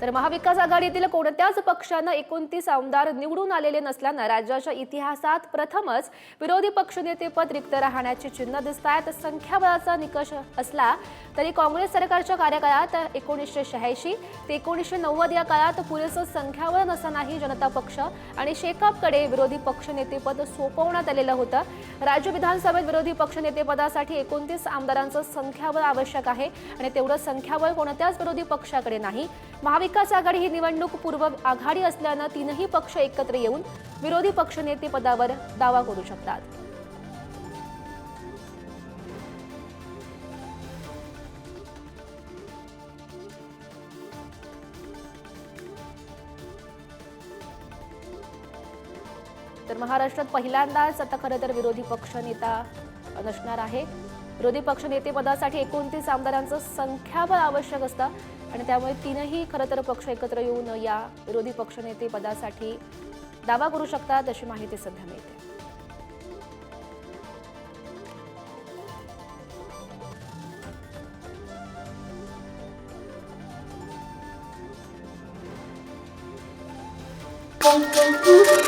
तर महाविकास आघाडीतील कोणत्याच पक्षानं एकोणतीस आमदार निवडून आलेले नसल्यानं राज्याच्या इतिहासात प्रथमच विरोधी पक्षनेतेपद रिक्त राहण्याची चिन्ह दिसत आहेत संख्याबळाचा निकष असला तरी काँग्रेस सरकारच्या कार्यकाळात एकोणीसशे शहाऐंशी ते एकोणीसशे नव्वद या काळात पुरेसं संख्याबळ नसतानाही जनता पक्ष आणि शेकापकडे विरोधी पक्षनेतेपद सोपवण्यात आलेलं होतं. राज्य विधानसभेत विरोधी पक्षनेतेपदासाठी एकोणतीस आमदारांचं संख्याबळ आवश्यक आहे आणि तेवढं संख्याबळ कोणत्याच विरोधी पक्षाकडे नाही. महाविकास आघाडी ही निवडणूक पूर्व आघाडी असल्यानं तीनही पक्ष एकत्र येऊन विरोधी पक्षनेतेपदावर दावा करू शकतात. तर महाराष्ट्रात पहिल्यांदाच आता खरं तर विरोधी पक्षनेता नसणार आहे. विरोधी पक्षनेतेपदासाठी एकोणतीस आमदारांचं संख्याबळ आवश्यक असतं. आणि त्यामुळे तीनही खरं तर पक्ष एकत्र येऊन या विरोधी पक्षनेते पदासाठी दावा करू शकतात अशी माहिती सध्या मिळते Thank you.